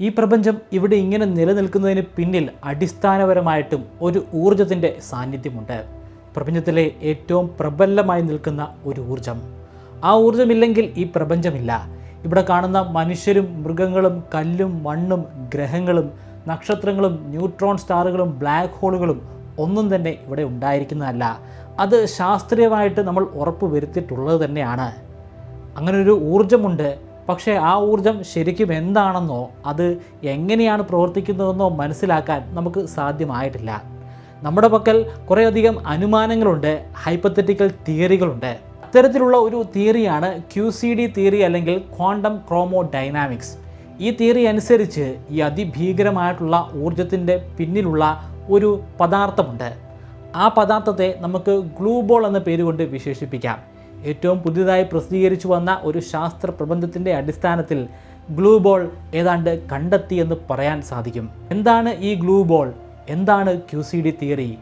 ഈ പ്രപഞ്ചം ഇവിടെ ഇങ്ങനെ നിലനിൽക്കുന്നതിന് പിന്നിൽ അടിസ്ഥാനപരമായിട്ടും ഒരു ഊർജത്തിന്റെ സാന്നിധ്യമുണ്ട്. പ്രപഞ്ചത്തിലെ ഏറ്റവും പ്രബലമായി നിൽക്കുന്ന ഒരു ഊർജം ആ ഊർജമില്ലെങ്കിൽ ഈ പ്രപഞ്ചമില്ല. ഇവിടെ കാണുന്ന മനുഷ്യരും മൃഗങ്ങളും കല്ലും മണ്ണും ഗ്രഹങ്ങളും നക്ഷത്രങ്ങളും ന്യൂട്രോൺ സ്റ്റാറുകളും ബ്ലാക്ക് ഹോളുകളും ഒന്നും തന്നെ ഇവിടെ ഉണ്ടായിരിക്കുന്നതല്ല. അത് ശാസ്ത്രീയമായിട്ട് നമ്മൾ ഉറപ്പ് വരുത്തിയിട്ടുള്ളത് തന്നെയാണ്. അങ്ങനൊരു ഊർജമുണ്ട് പക്ഷേ ആ ഊർജം ശരിക്കും എന്താണെന്നോ അത് എങ്ങനെയാണ് പ്രവർത്തിക്കുന്നതെന്നോ മനസ്സിലാക്കാൻ നമുക്ക് സാധ്യമായിട്ടില്ല. നമ്മുടെ പക്കൽ കുറേയധികം അനുമാനങ്ങളുണ്ട് ഹൈപ്പത്തറ്റിക്കൽ തിയറികളുണ്ട്. അത്തരത്തിലുള്ള ഒരു തിയറിയാണ് ക്യു സി ഡി തിയറി അല്ലെങ്കിൽ ക്വാണ്ടം ക്രോമോ ഡൈനാമിക്സ് ഈ തിയറി അനുസരിച്ച് ഈ അതിഭീകരമായിട്ടുള്ള ഊർജത്തിന്റെ പിന്നിലുള്ള ഒരു പദാർത്ഥമുണ്ട്. ആ പദാർത്ഥത്തെ നമുക്ക് ഗ്ലൂബോൾ എന്ന പേരുകൊണ്ട് വിശേഷിപ്പിക്കാം. ഏറ്റവും പുതിയതായി പ്രസിദ്ധീകരിച്ചു വന്ന ഒരു ശാസ്ത്ര പ്രബന്ധത്തിന്റെ അടിസ്ഥാനത്തിൽ ഗ്ലൂബോൾ ഏതാണ്ട് കണ്ടെത്തിയെന്ന് പറയാൻ സാധിക്കും. എന്താണ് ഈ ഗ്ലൂബോൾ എന്താണ് ക്യു സി ഡി തിയറി?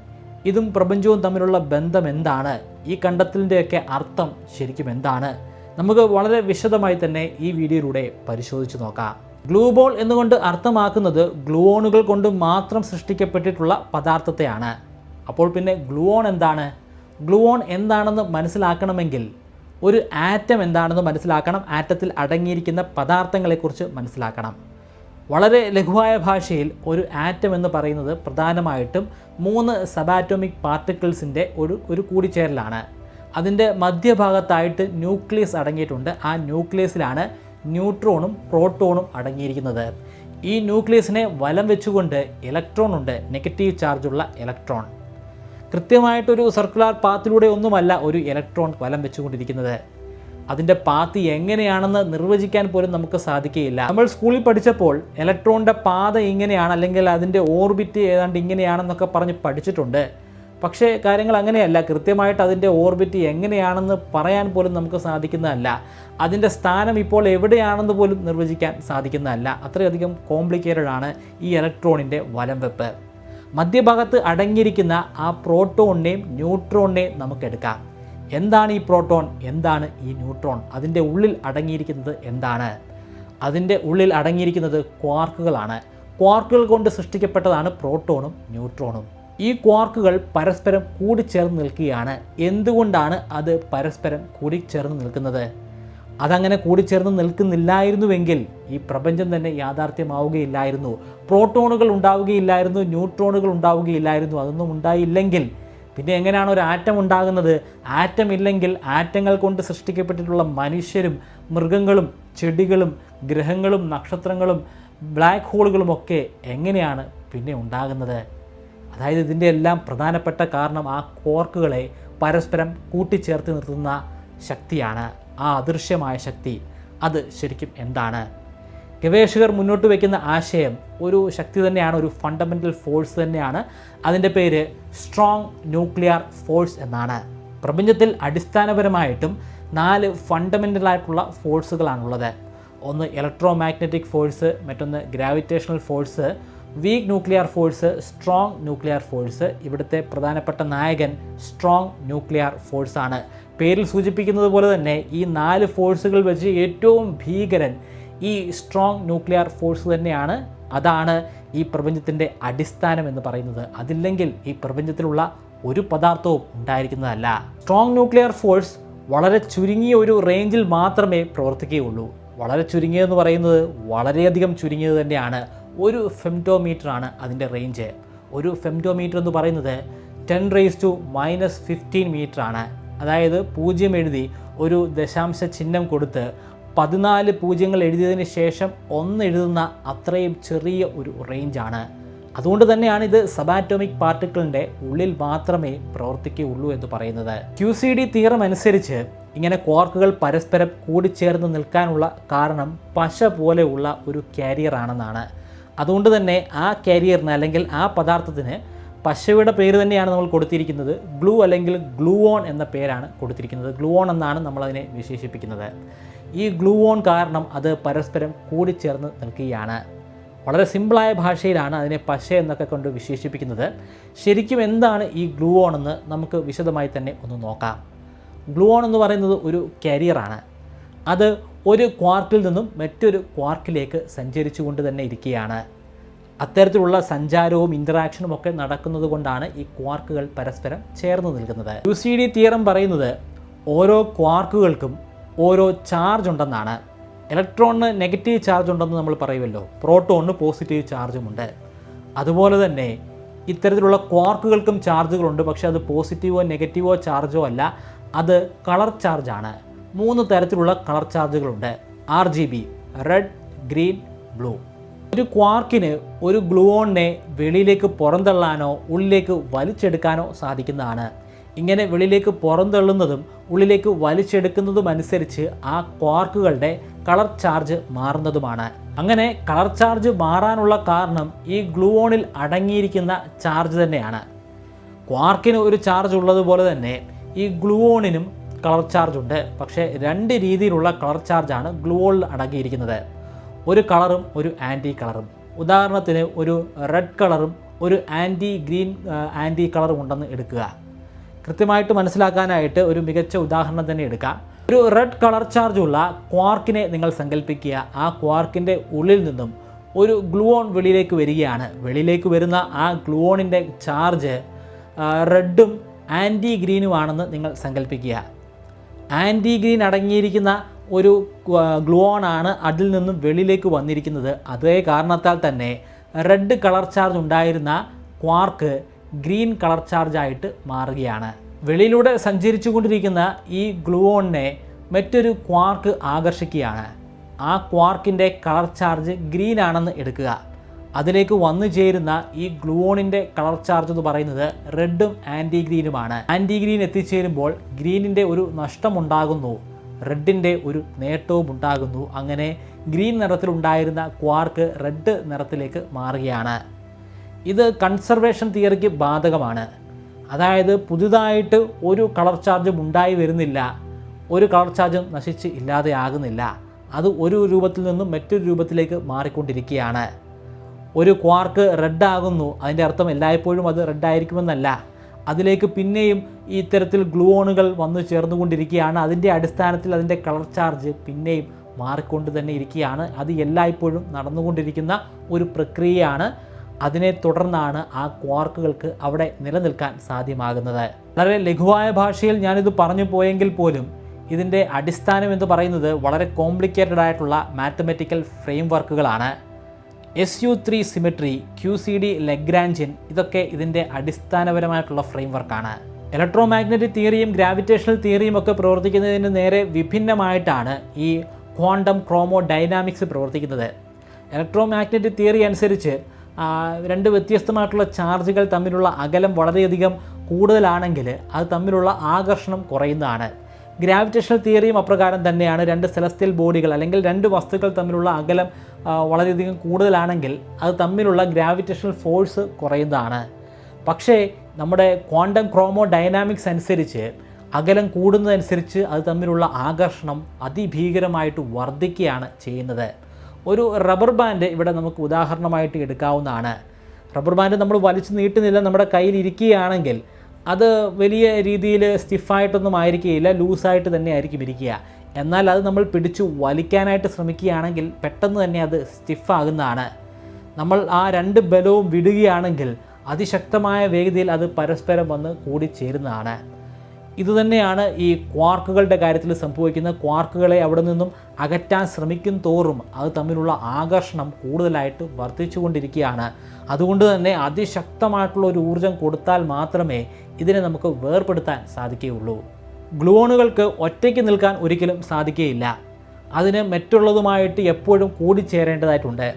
ഇതും പ്രപഞ്ചവും തമ്മിലുള്ള ബന്ധം എന്താണ്? ഈ കണ്ടെത്തലിന്റെയൊക്കെ അർത്ഥം ശരിക്കും എന്താണ്? നമുക്ക് വളരെ വിശദമായി തന്നെ ഈ വീഡിയോയിലൂടെ പരിശോധിച്ച് നോക്കാം. ഗ്ലൂബോൾ എന്നുകൊണ്ട് അർത്ഥമാക്കുന്നത് ഗ്ലൂവോണുകൾ കൊണ്ട് മാത്രം സൃഷ്ടിക്കപ്പെട്ടിട്ടുള്ള പദാർത്ഥത്തെയാണ്. അപ്പോൾ പിന്നെ ഗ്ലൂവോൺ എന്താണ്? ഗ്ലൂവോൺ എന്താണെന്ന് മനസ്സിലാക്കണമെങ്കിൽ ഒരു ആറ്റം എന്താണെന്ന് മനസ്സിലാക്കണം. ആറ്റത്തിൽ അടങ്ങിയിരിക്കുന്ന പദാർത്ഥങ്ങളെക്കുറിച്ച് മനസ്സിലാക്കണം. വളരെ ലഘുവായ ഭാഷയിൽ ഒരു ആറ്റം എന്ന് പറയുന്നത് പ്രധാനമായിട്ടും മൂന്ന് സബാറ്റോമിക് പാർട്ടിക്കിൾസിന്റെ ഒരു ഒരു കൂടിച്ചേരലാണ്. അതിന്റെ മധ്യഭാഗത്തായിട്ട് ന്യൂക്ലിയസ് അടങ്ങിയിട്ടുണ്ട്. ആ ന്യൂക്ലിയസിലാണ് ന്യൂട്രോണും പ്രോട്ടോണും അടങ്ങിയിരിക്കുന്നത്. ഈ ന്യൂക്ലിയസിനെ വലം വെച്ചുകൊണ്ട് ഇലക്ട്രോൺ ഉണ്ട് നെഗറ്റീവ് ചാർജുള്ള ഇലക്ട്രോൺ. കൃത്യമായിട്ടൊരു സർക്കുലാർ പാത്തിലൂടെ ഒന്നുമല്ല ഒരു ഇലക്ട്രോൺ വലം വെച്ചുകൊണ്ടിരിക്കുന്നത്. അതിന്റെ പാത്ത് എങ്ങനെയാണെന്ന് നിർവചിക്കാൻ പോലും നമുക്ക് സാധിക്കുകയില്ല. നമ്മൾ സ്കൂളിൽ പഠിച്ചപ്പോൾ ഇലക്ട്രോണിന്റെ പാത ഇങ്ങനെയാണ് അല്ലെങ്കിൽ അതിന്റെ ഓർബിറ്റ് ഏതാണ്ട് ഇങ്ങനെയാണെന്നൊക്കെ പറഞ്ഞ് പഠിച്ചിട്ടുണ്ട്. പക്ഷേ കാര്യങ്ങൾ അങ്ങനെയല്ല. കൃത്യമായിട്ട് അതിന്റെ ഓർബിറ്റ് എങ്ങനെയാണെന്ന് പറയാൻ പോലും നമുക്ക് സാധിക്കുന്നതല്ല. അതിന്റെ സ്ഥാനം ഇപ്പോൾ എവിടെയാണെന്ന് പോലും നിർവചിക്കാൻ സാധിക്കുന്നതല്ല. അത്രയധികം കോംപ്ലിക്കേറ്റഡ് ആണ് ഈ ഇലക്ട്രോണിന്റെ വലം വെപ്പ്. മധ്യഭാഗത്ത് അടങ്ങിയിരിക്കുന്ന ആ പ്രോട്ടോണിനെയും ന്യൂട്രോണിനെയും നമുക്കെടുക്കാം. എന്താണ് ഈ പ്രോട്ടോൺ? എന്താണ് ഈ ന്യൂട്രോൺ? അതിന്റെ ഉള്ളിൽ അടങ്ങിയിരിക്കുന്നത് എന്താണ്? അതിന്റെ ഉള്ളിൽ അടങ്ങിയിരിക്കുന്നത് ക്വാർക്കുകളാണ്. ക്വാർക്കുകൾ കൊണ്ട് സൃഷ്ടിക്കപ്പെട്ടതാണ് പ്രോട്ടോണും ന്യൂട്രോണും. ഈ ക്വാർക്കുകൾ പരസ്പരം കൂടിച്ചേർന്ന് നിൽക്കുകയാണ്. എന്തുകൊണ്ടാണ് അത് പരസ്പരം കൂടിച്ചേർന്ന് നിൽക്കുന്നത്? അതങ്ങനെ കൂടിച്ചേർന്ന് നിൽക്കുന്നില്ലായിരുന്നുവെങ്കിൽ ഈ പ്രപഞ്ചം തന്നെ യാഥാർത്ഥ്യമാവുകയില്ലായിരുന്നു. പ്രോട്ടോണുകൾ ഉണ്ടാവുകയില്ലായിരുന്നു ന്യൂട്രോണുകൾ ഉണ്ടാവുകയില്ലായിരുന്നു അതൊന്നും ഉണ്ടായില്ലെങ്കിൽ. പിന്നെ എങ്ങനെയാണ് ഒരു ആറ്റം ഉണ്ടാകുന്നത്? ആറ്റം ഇല്ലെങ്കിൽ ആറ്റങ്ങൾ കൊണ്ട് സൃഷ്ടിക്കപ്പെട്ടിട്ടുള്ള മനുഷ്യരും മൃഗങ്ങളും ചെടികളും ഗ്രഹങ്ങളും നക്ഷത്രങ്ങളും ബ്ലാക്ക് ഹോളുകളും ഒക്കെ എങ്ങനെയാണ് പിന്നെ ഉണ്ടാകുന്നത്? അതായത് ഇതിന്റെ എല്ലാം പ്രധാനപ്പെട്ട കാരണം ആ കോർക്കുകളെ പരസ്പരം കൂട്ടിച്ചേർത്ത് നിർത്തുന്ന ശക്തിയാണ്. ആ അദൃശ്യമായ ശക്തി. അത് ശരിക്കും എന്താണ്? ഗവേഷകർ മുന്നോട്ട് വയ്ക്കുന്ന ആശയം ഒരു ശക്തി തന്നെയാണ് ഒരു ഫണ്ടമെന്റൽ ഫോഴ്സ് തന്നെയാണ്. അതിന്റെ പേര് സ്ട്രോങ് ന്യൂക്ലിയർ ഫോഴ്സ് എന്നാണ്. പ്രപഞ്ചത്തിൽ അടിസ്ഥാനപരമായിട്ടും നാല് ഫണ്ടമെന്റലായിട്ടുള്ള ഫോഴ്സുകളാണുള്ളത് ഒന്ന് ഇലക്ട്രോ മാഗ്നറ്റിക് ഫോഴ്സ് മറ്റൊന്ന് gravitational force weak nuclear force strong nuclear force ഇവിടുത്തെ പ്രധാനപ്പെട്ട നായകൻ സ്ട്രോങ് ന്യൂക്ലിയർ ഫോഴ്സ് ആണ്. പേരിൽ സൂചിപ്പിക്കുന്നത് പോലെ തന്നെ ഈ നാല് ഫോഴ്സുകൾ വെച്ച് ഏറ്റവും ഭീകരൻ ഈ സ്ട്രോങ് ന്യൂക്ലിയർ ഫോഴ്സ് തന്നെയാണ്. അതാണ് ഈ പ്രപഞ്ചത്തിന്റെ അടിസ്ഥാനം എന്ന് പറയുന്നത്. അതില്ലെങ്കിൽ ഈ പ്രപഞ്ചത്തിലുള്ള ഒരു പദാർത്ഥവും ഉണ്ടായിരിക്കുന്നതല്ല. സ്ട്രോങ് ന്യൂക്ലിയർ ഫോഴ്സ് വളരെ ചുരുങ്ങിയ ഒരു റേഞ്ചിൽ മാത്രമേ പ്രവർത്തിക്കുകയുള്ളൂ. വളരെ ചുരുങ്ങിയതെന്ന് പറയുന്നത് വളരെയധികം ചുരുങ്ങിയത് തന്നെയാണ്. ഒരു ഫെംറ്റോമീറ്റർ ആണ് അതിന്റെ റേഞ്ച് ഒരു ഫെംറ്റോമീറ്റർ എന്ന് പറയുന്നത് ten raise to minus fifteen metre ആണ്. അതായത് പൂജ്യം എഴുതി ഒരു ദശാംശ ചിഹ്നം കൊടുത്ത് പതിനാല് പൂജ്യങ്ങൾ എഴുതിയതിന് ശേഷം ഒന്ന് എഴുതുന്ന അത്രയും ചെറിയ ഒരു റേഞ്ചാണ് അതുകൊണ്ട് തന്നെയാണ് ഇത് സബാറ്റോമിക് പാർട്ടിക്കിളിന്റെ ഉള്ളിൽ മാത്രമേ പ്രവർത്തിക്കുകയുള്ളൂ എന്ന് പറയുന്നത്. ക്യു സി ഡി തീറം അനുസരിച്ച് ഇങ്ങനെ ക്വാർക്കുകൾ പരസ്പരം കൂടിച്ചേർന്ന് നിൽക്കാനുള്ള കാരണം പശ പോലെയുള്ള ഒരു കാരിയർ ആണെന്നാണ്. അതുകൊണ്ട് തന്നെ ആ കാരിയറിന് അല്ലെങ്കിൽ ആ പദാർത്ഥത്തിന് പശയുടെ പേര് തന്നെയാണ് നമ്മൾ കൊടുത്തിരിക്കുന്നത്. ഗ്ലൂ അല്ലെങ്കിൽ ഗ്ലൂവോൺ എന്ന പേരാണ് കൊടുത്തിരിക്കുന്നത്. ഗ്ലൂവോൺ എന്നാണ് നമ്മളതിനെ വിശേഷിപ്പിക്കുന്നത്. ഈ ഗ്ലൂവോൺ കാരണം അത് പരസ്പരം കൂടിച്ചേർന്ന് നിൽക്കുകയാണ്. വളരെ സിമ്പിളായ ഭാഷയിലാണ് അതിനെ പശ എന്നൊക്കെ കൊണ്ട് വിശേഷിപ്പിക്കുന്നത്. ശരിക്കും എന്താണ് ഈ ഗ്ലൂവോൺ എന്ന് നമുക്ക് വിശദമായി തന്നെ ഒന്ന് നോക്കാം. ഗ്ലൂവോൺ എന്ന് പറയുന്നത് ഒരു കാരിയറാണ് അത് ഒരു ക്വാർക്കിൽ നിന്നും മറ്റൊരു ക്വാർക്കിലേക്ക് സഞ്ചരിച്ചുകൊണ്ട് തന്നെ ഇരിക്കുകയാണ്. അത്തരത്തിലുള്ള സഞ്ചാരവും ഇന്ററാക്ഷനും ഒക്കെ നടക്കുന്നത് കൊണ്ടാണ് ഈ ക്വാർക്കുകൾ പരസ്പരം ചേർന്ന് നിൽക്കുന്നത്. യു സി ഡി തിയറം പറയുന്നത് ഓരോ ക്വാർക്കുകൾക്കും ഓരോ ചാർജ് ഉണ്ടെന്നാണ്. ഇലക്ട്രോണിന് നെഗറ്റീവ് ചാർജ് ഉണ്ടെന്ന് നമ്മൾ പറയുമല്ലോ. പ്രോട്ടോണിന് പോസിറ്റീവ് ചാർജുമുണ്ട് അതുപോലെ തന്നെ ഇത്തരത്തിലുള്ള ക്വാർക്കുകൾക്കും ചാർജുകളുണ്ട് പക്ഷേ അത് പോസിറ്റീവോ നെഗറ്റീവോ ചാർജോ അല്ല. അത് കളർ ചാർജാണ്. മൂന്ന് തരത്തിലുള്ള colour ചാർജുകളുണ്ട്. R G B red green blue ഒരു ക്വാർക്കിന് ഒരു ഗ്ലൂവോണിനെ വെളിയിലേക്ക് പുറന്തള്ളാനോ ഉള്ളിലേക്ക് വലിച്ചെടുക്കാനോ സാധിക്കുന്നതാണ്. ഇങ്ങനെ വെളിയിലേക്ക് പുറന്തള്ളുന്നതും ഉള്ളിലേക്ക് വലിച്ചെടുക്കുന്നതും അനുസരിച്ച് ആ ക്വാർക്കുകളുടെ കളർ ചാർജ് മാറുന്നതുമാണ്. അങ്ങനെ കളർ ചാർജ് മാറാനുള്ള കാരണം ഈ ഗ്ലൂവോണിൽ അടങ്ങിയിരിക്കുന്ന ചാർജ് തന്നെയാണ്. ക്വാർക്കിന് ഒരു ചാർജ് ഉള്ളതുപോലെ തന്നെ ഈ ഗ്ലൂവോണിനും കളർ ചാർജ് ഉണ്ട്. പക്ഷേ രണ്ട് രീതിയിലുള്ള കളർ ചാർജാണ് ഗ്ലൂവോളിൽ അടങ്ങിയിരിക്കുന്നത്. ഒരു കളറും ഒരു ആന്റി കളറും. ഉദാഹരണത്തിന് ഒരു റെഡ് കളറും ഒരു ആന്റി ഗ്രീൻ ആന്റി കളറും ഉണ്ടെന്ന് എടുക്കുക. കൃത്യമായിട്ട് മനസ്സിലാക്കാനായിട്ട് ഒരു മികച്ച ഉദാഹരണം തന്നെ എടുക്കാം. ഒരു റെഡ് കളർ ചാർജുള്ള ക്വാർക്കിനെ നിങ്ങൾ സങ്കല്പിക്കുക ആ ക്വാർക്കിന്റെ ഉള്ളിൽ നിന്നും ഒരു ഗ്ലൂവോൺ വെളിയിലേക്ക് വരികയാണ്. വെളിയിലേക്ക് വരുന്ന ആ ഗ്ലൂവോണിന്റെ ചാർജ് റെഡും ആന്റി ഗ്രീനുമാണെന്ന് നിങ്ങൾ സങ്കല്പിക്കുക ആന്റി ഗ്രീൻ അടങ്ങിയിരിക്കുന്ന ഒരു ഗ്ലൂവോൺ ആണ് അതിൽ നിന്നും വെളിയിലേക്ക് വന്നിരിക്കുന്നത്. അതേ കാരണത്താൽ തന്നെ റെഡ് കളർ ചാർജ് ഉണ്ടായിരുന്ന ക്വാർക്ക് ഗ്രീൻ കളർ ചാർജായിട്ട് മാറുകയാണ്. വെളിയിലൂടെ സഞ്ചരിച്ചു കൊണ്ടിരിക്കുന്ന ഈ ഗ്ലൂവോണിനെ മറ്റൊരു ക്വാർക്ക് ആകർഷിക്കുകയാണ്. ആ ക്വാർക്കിന്റെ കളർ ചാർജ് ഗ്രീൻ ആണെന്ന് എടുക്കുക. അതിലേക്ക് വന്നു ചേരുന്ന ഈ ഗ്ലൂവോണിന്റെ കളർ ചാർജ് എന്ന് പറയുന്നത് റെഡും ആന്റി ഗ്രീനുമാണ് ആന്റി ഗ്രീൻ എത്തിച്ചേരുമ്പോൾ ഗ്രീനിന്റെ ഒരു നഷ്ടമുണ്ടാകുന്നു. റെഡിന്റെ ഒരു നേട്ടവും ഉണ്ടാകുന്നു. അങ്ങനെ ഗ്രീൻ നിറത്തിലുണ്ടായിരുന്ന ക്വാർക്ക് റെഡ് നിറത്തിലേക്ക് മാറുകയാണ്. ഇത് കൺസർവേഷൻ തിയറിക്ക് ബാധകമാണ്. അതായത് പുതുതായിട്ട് ഒരു കളർ ചാർജും ഉണ്ടായി വരുന്നില്ല. ഒരു കളർ ചാർജും നശിച്ച് ഇല്ലാതെ ആകുന്നില്ല അത് ഒരു രൂപത്തിൽ നിന്നും മറ്റൊരു രൂപത്തിലേക്ക് മാറിക്കൊണ്ടിരിക്കുകയാണ്. ഒരു ക്വാർക്ക് റെഡ് ആകുന്നു അതിന്റെ അർത്ഥം എല്ലായ്പ്പോഴും അത് റെഡ് ആയിരിക്കുമെന്നല്ല അതിലേക്ക് പിന്നെയും ഇത്തരത്തിൽ ഗ്ലൂവോണുകൾ വന്നു ചേർന്നുകൊണ്ടിരിക്കുകയാണ്. അതിന്റെ അടിസ്ഥാനത്തിൽ അതിന്റെ കളർ ചാർജ് പിന്നെയും മാറിക്കൊണ്ട് തന്നെ ഇരിക്കുകയാണ്. അത് എല്ലായ്പ്പോഴും നടന്നുകൊണ്ടിരിക്കുന്ന ഒരു പ്രക്രിയയാണ്. അതിനെ തുടർന്നാണ് ആ ക്വാർക്കുകൾക്ക് അവിടെ നിലനിൽക്കാൻ സാധ്യമാകുന്നത്. വളരെ ലഘുവായ ഭാഷയിൽ ഞാനിത് പറഞ്ഞു പോയെങ്കിൽ പോലും ഇതിന്റെ അടിസ്ഥാനം എന്ന് പറയുന്നത് വളരെ കോംപ്ലിക്കേറ്റഡ് ആയിട്ടുള്ള mathematical frame വർക്കുകളാണ് S U three symmetry Q C D Lagrangian ഇതൊക്കെ ഇതിന്റെ അടിസ്ഥാനപരമായിട്ടുള്ള ഫ്രെയിം വർക്കാണ് ഇലക്ട്രോ മാഗ്നറ്റിക് തിയറിയും ഗ്രാവിറ്റേഷണൽ തിയറിയും ഒക്കെ പ്രവർത്തിക്കുന്നതിന് നേരെ വിഭിന്നമായിട്ടാണ് ഈ ക്വാണ്ടം ക്രോമോ ഡൈനാമിക്സ് പ്രവർത്തിക്കുന്നത്. ഇലക്ട്രോ മാഗ്നറ്റിക് തിയറി അനുസരിച്ച് രണ്ട് വ്യത്യസ്തമായിട്ടുള്ള ചാർജുകൾ തമ്മിലുള്ള അകലം വളരെയധികം കൂടുതലാണെങ്കിൽ അത് തമ്മിലുള്ള ആകർഷണം കുറയുന്നതാണ്. ഗ്രാവിറ്റേഷണൽ തിയറിയും അപ്രകാരം തന്നെയാണ്. രണ്ട് സെലസ്ത്യൽ ബോഡികൾ അല്ലെങ്കിൽ രണ്ട് വസ്തുക്കൾ തമ്മിലുള്ള അകലം വളരെയധികം കൂടുതലാണെങ്കിൽ അത് തമ്മിലുള്ള ഗ്രാവിറ്റേഷണൽ ഫോഴ്സ് കുറയുന്നതാണ്. പക്ഷേ നമ്മുടെ ക്വാണ്ടം ക്രോമോ ഡൈനാമിക്സ് അനുസരിച്ച് അകലം കൂടുന്നതനുസരിച്ച് അത് തമ്മിലുള്ള ആകർഷണം അതിഭീകരമായിട്ട് വർദ്ധിക്കുകയാണ് ചെയ്യുന്നത്. ഒരു റബ്ബർ ബാൻഡ് ഇവിടെ നമുക്ക് ഉദാഹരണമായിട്ട് എടുക്കാവുന്നതാണ്. റബ്ബർ ബാൻഡ് നമ്മൾ വലിച്ചു നീട്ടുന്നില്ല നമ്മുടെ കയ്യിൽ ഇരിക്കുകയാണെങ്കിൽ അത് വലിയ രീതിയിൽ സ്റ്റിഫായിട്ടൊന്നും ആയിരിക്കുകയില്ല ലൂസായിട്ട് തന്നെ ആയിരിക്കും ഇരിക്കുക. എന്നാൽ അത് നമ്മൾ പിടിച്ചു വലിക്കാനായിട്ട് ശ്രമിക്കുകയാണെങ്കിൽ പെട്ടെന്ന് തന്നെ അത് സ്റ്റിഫാകുന്നതാണ് നമ്മൾ ആ രണ്ട് ബലവും വിടുകയാണെങ്കിൽ അതിശക്തമായ വേഗതയിൽ അത് പരസ്പരം വന്ന് കൂടിച്ചേരുന്നതാണ്. ഇതുതന്നെയാണ് ഈ ക്വാർക്കുകളുടെ കാര്യത്തിൽ സംഭവിക്കുന്ന ക്വാർക്കുകളെ അവിടെ നിന്നും അകറ്റാൻ ശ്രമിക്കും തോറും അത് തമ്മിലുള്ള ആകർഷണം കൂടുതലായിട്ട് വർദ്ധിച്ചുകൊണ്ടിരിക്കുകയാണ്. അതുകൊണ്ട് തന്നെ അതിശക്തമായിട്ടുള്ള ഒരു ഊർജം കൊടുത്താൽ മാത്രമേ ഇതിനെ നമുക്ക് വേർപെടുത്താൻ സാധിക്കുകയുള്ളൂ. ഗ്ലൂണുകൾക്ക് ഒറ്റയ്ക്ക് നിൽക്കാൻ ഒരിക്കലും സാധിക്കുകയില്ല. അതിന് മറ്റുള്ളതുമായിട്ട് എപ്പോഴും കൂടിച്ചേരേണ്ടതായിട്ടുണ്ട്.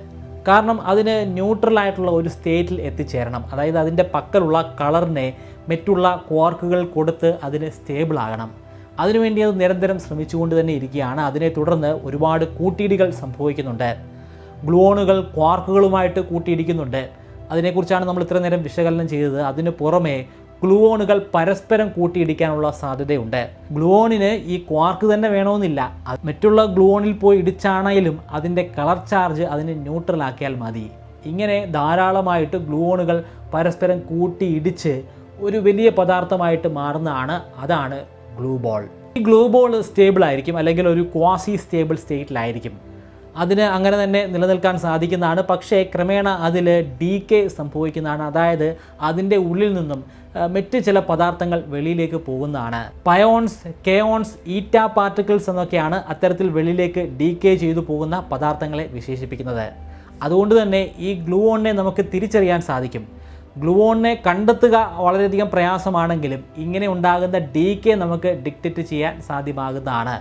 കാരണം അതിന് ന്യൂട്രൽ ആയിട്ടുള്ള ഒരു സ്റ്റേറ്റിൽ എത്തിച്ചേരണം. അതായത് അതിന്റെ പക്കലുള്ള കളറിനെ മറ്റുള്ള ക്വാർക്കുകൾ കൊടുത്ത് അതിന് സ്റ്റേബിൾ ആകണം. അതിനുവേണ്ടി അത് നിരന്തരം ശ്രമിച്ചുകൊണ്ട് തന്നെ ഇരിക്കുകയാണ്. അതിനെ തുടർന്ന് ഒരുപാട് കൂട്ടിയിടികൾ സംഭവിക്കുന്നുണ്ട്. ഗ്ലൂണുകൾ ക്വാർക്കുകളുമായിട്ട് കൂട്ടിയിടിക്കുന്നുണ്ട്. അതിനെക്കുറിച്ചാണ് നമ്മൾ ഇത്ര നേരം വിശകലനം ചെയ്തത്. അതിന് പുറമെ ഗ്ലൂവോണുകൾ പരസ്പരം കൂട്ടിയിടിക്കാനുള്ള സാധ്യതയുണ്ട്. ഗ്ലൂവോണിന് ഈ ക്വാർക്ക് തന്നെ വേണമെന്നില്ല. മറ്റുള്ള ഗ്ലൂവോണിൽ പോയി ഇടിച്ചാണെങ്കിലും അതിന്റെ കളർ ചാർജ് അതിനെ ന്യൂട്രൽ ആക്കിയാൽ മതി. ഇങ്ങനെ ധാരാളമായിട്ട് ഗ്ലൂവോണുകൾ പരസ്പരം കൂട്ടിയിടിച്ച് ഒരു വലിയ പദാർത്ഥമായിട്ട് മാറുന്നതാണ് അതാണ് ഗ്ലൂബോൾ ഈ ഗ്ലൂബോൾ സ്റ്റേബിൾ ആയിരിക്കും അല്ലെങ്കിൽ ഒരു ക്വാസി സ്റ്റേബിൾ സ്റ്റേറ്റിലായിരിക്കും അതിന് അങ്ങനെ തന്നെ നിലനിൽക്കാൻ സാധിക്കുന്നതാണ്. പക്ഷേ ക്രമേണ അതിൽ ഡി കെ സംഭവിക്കുന്നതാണ്. അതായത് അതിന്റെ ഉള്ളിൽ നിന്നും മറ്റ് ചില പദാർത്ഥങ്ങൾ വെളിയിലേക്ക് പോകുന്നതാണ്. പയോൺസ് കെയോൺസ് ഈറ്റ പാർട്ടിക്കിൾസ് എന്നൊക്കെയാണ് അത്തരത്തിൽ വെളിയിലേക്ക് ഡി കെ ചെയ്തു പോകുന്ന പദാർത്ഥങ്ങളെ വിശേഷിപ്പിക്കുന്നത്. അതുകൊണ്ട് തന്നെ ഈ ഗ്ലൂവോണിനെ നമുക്ക് തിരിച്ചറിയാൻ സാധിക്കും. ഗ്ലൂവോണിനെ കണ്ടെത്തുക വളരെയധികം പ്രയാസമാണെങ്കിലും ഇങ്ങനെ ഉണ്ടാകുന്ന ഡി കെ നമുക്ക് ഡിക്റ്റേറ്റ് ചെയ്യാൻ സാധ്യമാകുന്നതാണ്.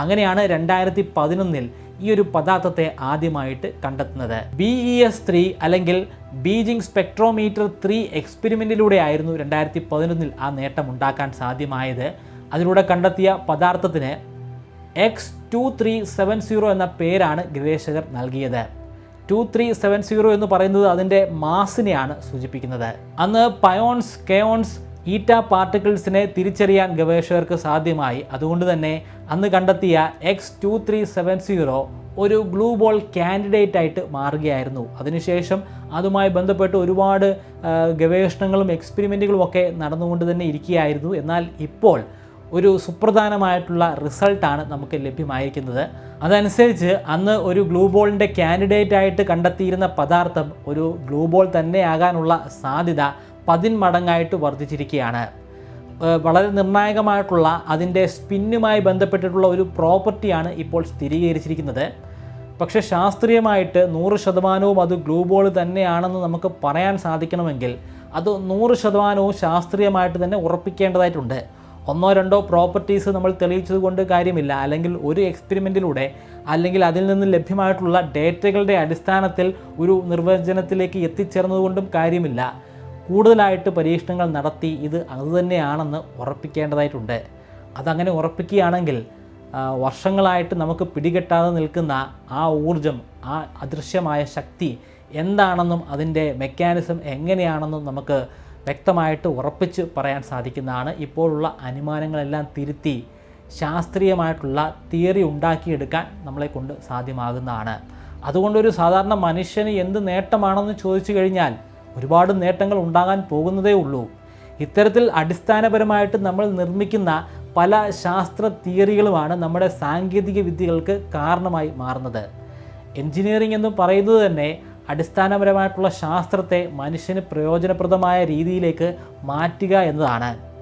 അങ്ങനെയാണ് രണ്ടായിരത്തി പതിനൊന്നിൽ ഈ ഒരു പദാർത്ഥത്തെ ആദ്യമായിട്ട് കണ്ടെത്തുന്നത്. ബി ഇ എസ് ത്രീ അല്ലെങ്കിൽ ബീജിംഗ് സ്പെക്ട്രോമീറ്റർ ത്രീ എക്സ്പെരിമെന്റിലൂടെ ആയിരുന്നു രണ്ടായിരത്തി പതിനൊന്നിൽ ആ നേട്ടം ഉണ്ടാക്കാൻ സാധ്യമായത്. അതിലൂടെ കണ്ടെത്തിയ പദാർത്ഥത്തിന് X two three seven zero എന്ന പേരാണ് ഗവേഷകർ നൽകിയത്. ടു ത്രീ സെവൻ സീറോ എന്ന് പറയുന്നത് അതിന്റെ മാസിനെയാണ് സൂചിപ്പിക്കുന്നത്. അന്ന് പയോൺസ് കെയോൺസ് ഈറ്റ പാർട്ടിക്കിൾസിനെ തിരിച്ചറിയാൻ ഗവേഷകർക്ക് സാധ്യമായി. അതുകൊണ്ട് തന്നെ അന്ന് കണ്ടെത്തിയ X two three seven zero ഒരു ഗ്ലൂ ബോൾ കാൻഡിഡേറ്റ് ആയിട്ട് മാറുകയായിരുന്നു. അതിനുശേഷം അതുമായി ബന്ധപ്പെട്ട് ഒരുപാട് ഗവേഷണങ്ങളും എക്സ്പെരിമെന്റുകളും ഒക്കെ നടന്നുകൊണ്ട് തന്നെ ഇരിക്കുകയായിരുന്നു. എന്നാൽ ഇപ്പോൾ ഒരു സുപ്രധാനമായിട്ടുള്ള റിസൾട്ടാണ് നമുക്ക് ലഭ്യമായിരിക്കുന്നത്. അതനുസരിച്ച് അന്ന് ഒരു ഗ്ലൂ ബോളിന്റെ കാൻഡിഡേറ്റ് ആയിട്ട് കണ്ടെത്തിയിരുന്ന പദാർത്ഥം ഒരു ഗ്ലൂ ബോൾ തന്നെയാകാനുള്ള സാധ്യത പതിന്മടങ്ങായിട്ട് വർദ്ധിച്ചിരിക്കുകയാണ്. വളരെ നിർണായകമായിട്ടുള്ള അതിന്റെ സ്പിന്നുമായി ബന്ധപ്പെട്ടിട്ടുള്ള ഒരു പ്രോപ്പർട്ടിയാണ് ഇപ്പോൾ സ്ഥിരീകരിച്ചിരിക്കുന്നത്. പക്ഷേ ശാസ്ത്രീയമായിട്ട് നൂറ് ശതമാനവും അത് ഗ്ലൂബോൾ തന്നെയാണെന്ന് നമുക്ക് പറയാൻ സാധിക്കണമെങ്കിൽ അത് നൂറ് ശതമാനവും ശാസ്ത്രീയമായിട്ട് തന്നെ ഉറപ്പിക്കേണ്ടതായിട്ടുണ്ട്. ഒന്നോ രണ്ടോ പ്രോപ്പർട്ടീസ് നമ്മൾ തെളിയിച്ചത് കൊണ്ട് കാര്യമില്ല. അല്ലെങ്കിൽ ഒരു എക്സ്പെരിമെന്റിലൂടെ അല്ലെങ്കിൽ അതിൽ നിന്ന് ലഭ്യമായിട്ടുള്ള ഡേറ്റകളുടെ അടിസ്ഥാനത്തിൽ ഒരു നിർവചനത്തിലേക്ക് എത്തിച്ചേർന്നതുകൊണ്ടും കാര്യമില്ല. കൂടുതലായിട്ട് പരീക്ഷണങ്ങൾ നടത്തി ഇത് അതുതന്നെയാണെന്ന് ഉറപ്പിക്കേണ്ടതായിട്ടുണ്ട്. അതങ്ങനെ ഉറപ്പിക്കുകയാണെങ്കിൽ വർഷങ്ങളായിട്ട് നമുക്ക് പിടികെട്ടാതെ നിൽക്കുന്ന ആ ഊർജം ആ അദൃശ്യമായ ശക്തി എന്താണെന്നും അതിന്റെ മെക്കാനിസം എങ്ങനെയാണെന്നും നമുക്ക് വ്യക്തമായിട്ട് ഉറപ്പിച്ച് പറയാൻ സാധിക്കുന്നതാണ്. ഇപ്പോഴുള്ള അനുമാനങ്ങളെല്ലാം തിരുത്തി ശാസ്ത്രീയമായിട്ടുള്ള തിയറി ഉണ്ടാക്കിയെടുക്കാൻ നമ്മളെ കൊണ്ട് സാധ്യമാകുന്നതാണ്. അതുകൊണ്ടൊരു സാധാരണ മനുഷ്യന് എന്ത് നേട്ടമാണെന്ന് ചോദിച്ചു കഴിഞ്ഞാൽ ഒരുപാട് നേട്ടങ്ങൾ ഉണ്ടാകാൻ പോകുന്നതേ ഉള്ളൂ. ഇത്തരത്തിൽ അടിസ്ഥാനപരമായിട്ട് നമ്മൾ നിർമ്മിക്കുന്ന പല ശാസ്ത്ര തിയറികളുമാണ് നമ്മുടെ സാങ്കേതിക വിദ്യകൾക്ക് കാരണമായി മാറുന്നത്. എൻജിനീയറിംഗ് എന്ന് പറയുന്നത് തന്നെ അടിസ്ഥാനപരമായിട്ടുള്ള ശാസ്ത്രത്തെ മനുഷ്യന് പ്രയോജനപ്രദമായ രീതിയിലേക്ക് മാറ്റുക എന്നതാണ്.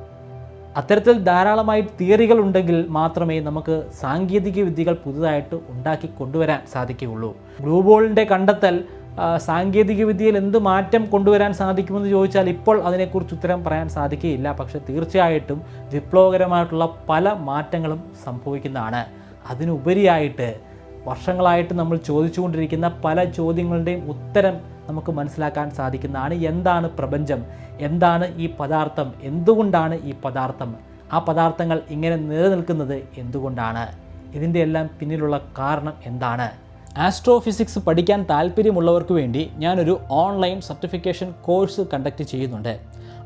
അത്തരത്തിൽ ധാരാളമായി തിയറികൾ ഉണ്ടെങ്കിൽ മാത്രമേ നമുക്ക് സാങ്കേതിക വിദ്യകൾ പുതുതായിട്ട് ഉണ്ടാക്കി കൊണ്ടുവരാൻ സാധിക്കുകയുള്ളൂ. ബ്ലൂ ബോളിന്റെ കണ്ടെത്തൽ ആ, സാങ്കേതിക വിദ്യയിൽ എന്ത് മാറ്റം കൊണ്ടുവരാൻ സാധിക്കുമെന്ന് ചോദിച്ചാൽ ഇപ്പോൾ അതിനെക്കുറിച്ച് ഉത്തരം പറയാൻ സാധിക്കുകയില്ല. പക്ഷേ തീർച്ചയായിട്ടും വിപ്ലവകരമായിട്ടുള്ള പല മാറ്റങ്ങളും സംഭവിക്കുന്നതാണ്. അതിനുപരിയായിട്ട് വർഷങ്ങളായിട്ട് നമ്മൾ ചോദിച്ചുകൊണ്ടിരിക്കുന്ന പല ചോദ്യങ്ങളുടെയും ഉത്തരം നമുക്ക് മനസ്സിലാക്കാൻ സാധിക്കുന്നതാണ്. എന്താണ് പ്രപഞ്ചം? എന്താണ് ഈ പദാർത്ഥം? എന്തുകൊണ്ടാണ് ഈ പദാർത്ഥം? ആ പദാർത്ഥങ്ങൾ ഇങ്ങനെ നിലനിൽക്കുന്നത് എന്തുകൊണ്ടാണ്? ഇതിന്റെ എല്ലാം പിന്നിലുള്ള കാരണം എന്താണ്? ആസ്ട്രോഫിസിക്സ് പഠിക്കാൻ താല്പര്യമുള്ളവർക്ക് വേണ്ടി ഞാനൊരു ഓൺലൈൻ സർട്ടിഫിക്കേഷൻ കോഴ്സ് കണ്ടക്ട് ചെയ്യുന്നുണ്ട്.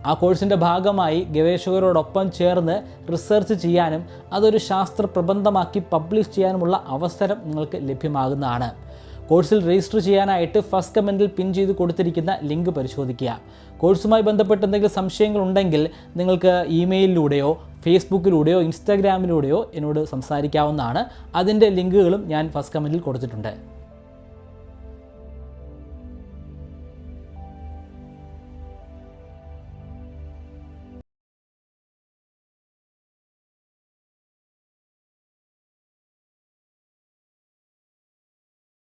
ആ കോഴ്സിന്റെ ഭാഗമായി ഗവേഷകരോടൊപ്പം ചേർന്ന് റിസർച്ച് ചെയ്യാനും അതൊരു ശാസ്ത്ര പ്രബന്ധമാക്കി പബ്ലിഷ് ചെയ്യാനുമുള്ള അവസരം നിങ്ങൾക്ക് ലഭ്യമാകുന്നതാണ്. കോഴ്സിൽ രജിസ്റ്റർ ചെയ്യാനായിട്ട് ഫസ്റ്റ് കമന്റിൽ പിൻ ചെയ്ത് കൊടുത്തിരിക്കുന്ന ലിങ്ക് പരിശോധിക്കുക. കോഴ്സുമായി ബന്ധപ്പെട്ട് എന്തെങ്കിലും സംശയങ്ങൾ ഉണ്ടെങ്കിൽ നിങ്ങൾക്ക് ഇമെയിലിലൂടെയോ ഫേസ്ബുക്കിലൂടെയോ ഇൻസ്റ്റാഗ്രാമിലൂടെയോ എന്നോട് സംസാരിക്കാവുന്നതാണ്. അതിന്റെ ലിങ്കുകളും ഞാൻ ഫസ്റ്റ് കമന്റിൽ കൊടുത്തിട്ടുണ്ട്.